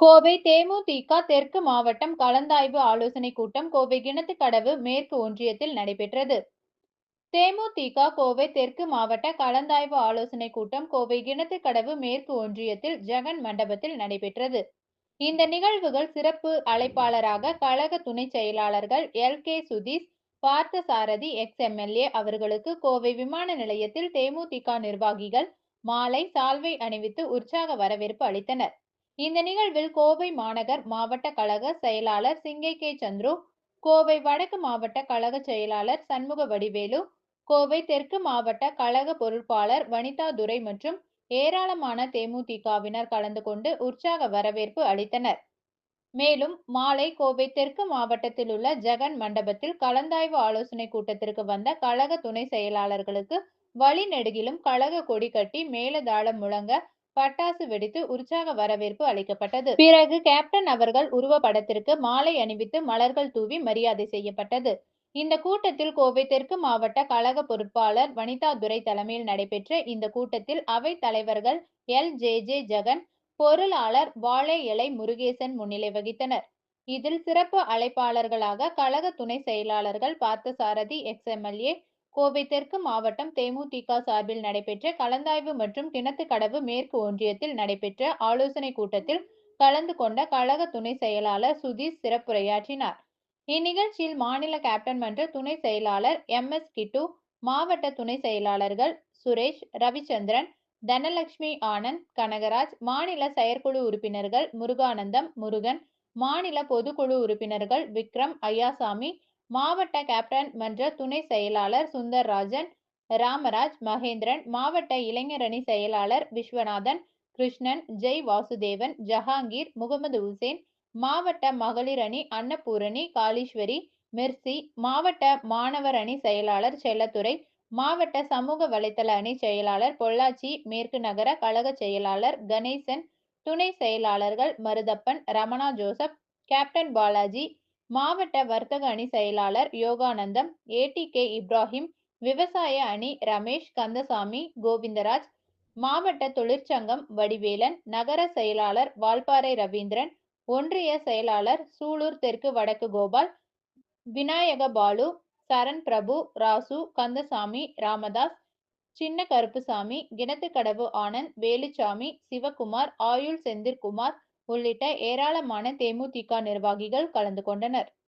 கோவை தேமுதிக தெற்கு மாவட்டம் கலந்தாய்வு ஆலோசனை கூட்டம் கோவை கிணத்துக்கடவு மேற்கு ஒன்றியத்தில் நடைபெற்றது. தேமுதிக கோவை தெற்கு மாவட்ட கலந்தாய்வு ஆலோசனை கூட்டம் கோவை கிணத்துக்கடவு மேற்கு ஒன்றியத்தில் ஜெகன் மண்டபத்தில் நடைபெற்றது. இந்த நிகழ்வுகள் சிறப்பு அழைப்பாளராக கழக துணை செயலாளர்கள் L. K. Sudheesh Parthasarathy ex. MLA அவர்களுக்கு கோவை விமான நிலையத்தில் தேமுதிக நிர்வாகிகள் மாலை சால்வை அணிவித்து உற்சாக வரவேற்பு அளித்தனர். இந்த நிகழ்வில் கோவை மாநகர் மாவட்ட கழக செயலாளர் சிங்கை கே. சந்துரு கோவை வடக்கு மாவட்ட கழக செயலாளர் சண்முக வடிவேலு கோவை தெற்கு மாவட்ட கழக பொருட்பாளர் வனிதா துரை மற்றும் ஏராளமான தேமுதிகவினர் கலந்து கொண்டு உற்சாக வரவேற்பு அளித்தனர். மேலும் மாலை கோவை தெற்கு மாவட்டத்தில் உள்ள ஜெகன் மண்டபத்தில் கலந்தாய்வு ஆலோசனை கூட்டத்திற்கு வந்த கழக துணை செயலாளர்களுக்கு வழிநெடுகிலும் கழக கொடி கட்டி மேலதாளம் முழங்க பட்டாசு வெடித்து உற்சாக வரவேற்பு அளிக்கப்பட்டது. பிறகு கேப்டன் அவர்கள் உருவப்படத்திற்கு மாலை அணிவித்து மலர்கள் தூவி மரியாதை செய்யப்பட்டது. இந்த கூட்டத்தில் கோவை தெற்கு மாவட்ட கழக பொறுப்பாளர் வனிதா துரை தலைமையில் நடைபெற்ற இந்த கூட்டத்தில் அவை தலைவர்கள் எல். ஜே. ஜே. ஜெகன் பொருளாளர் வாழை இலை முருகேசன் முன்னிலை வகித்தனர். இதில் சிறப்பு அழைப்பாளர்களாக கழக துணை செயலாளர்கள் பார்த்தசாரதி எக்ஸ். எம்எல்ஏ கோவை தெற்கு மாவட்டம் தேமுதிக சார்பில் நடைபெற்ற கலந்தாய்வு மற்றும் கிணத்துக்கடவு மேற்கு ஒன்றியத்தில் நடைபெற்ற ஆலோசனை கூட்டத்தில் கலந்து கொண்ட கழக துணை செயலாளர் சுதீஷ் சிறப்புரையாற்றினார். இந்நிகழ்ச்சியில் மாநில கேப்டன் மன்ற துணை செயலாளர் எம். எஸ். கிட்டு மாவட்ட துணை செயலாளர்கள் சுரேஷ் ரவிச்சந்திரன் தனலட்சுமி ஆனந்த் கனகராஜ் மாநில செயற்குழு உறுப்பினர்கள் முருகானந்தம் முருகன் மாநில பொதுக்குழு உறுப்பினர்கள் விக்ரம் ஐயாசாமி மாவட்ட கேப்டன் மன்ற துணை செயலாளர் சுந்தர்ராஜன் ராமராஜ் மகேந்திரன் மாவட்ட இளைஞரணி செயலாளர் விஸ்வநாதன் கிருஷ்ணன் ஜெய் வாசுதேவன் ஜஹாங்கீர் முகமது உசேன் மாவட்ட மகளிர் அணி அன்னபூரணி காளீஸ்வரி மெர்சி மாவட்ட மாணவர் அணி செயலாளர் செல்லத்துறை மாவட்ட சமூக வலைத்தள அணி செயலாளர் பொள்ளாச்சி மேற்கு நகர கழக செயலாளர் கணேசன் துணை செயலாளர்கள் மருதப்பன் ரமணா ஜோசப் கேப்டன் பாலாஜி மாவட்ட வர்த்தக அணி செயலாளர் யோகானந்தம் ஏடி கே இப்ராஹிம் விவசாய அணி ரமேஷ் கந்தசாமி கோவிந்தராஜ் மாவட்ட தொழிற்சங்கம் வடிவேலன் நகர செயலாளர் வால்பாறை ரவீந்திரன் ஒன்றிய செயலாளர் சூலூர் தெற்கு வடக்கு கோபால் விநாயக பாலு சரண் பிரபு ராசு கந்தசாமி ராமதாஸ் சின்ன கருப்புசாமி கிணத்துக்கடவு ஆனந்த் வேலுச்சாமி சிவகுமார் ஆயுள் செந்தில்குமார் உள்ளிட்ட ஏராளமான தேமுதிக நிர்வாகிகள் கலந்து கொண்டனர்.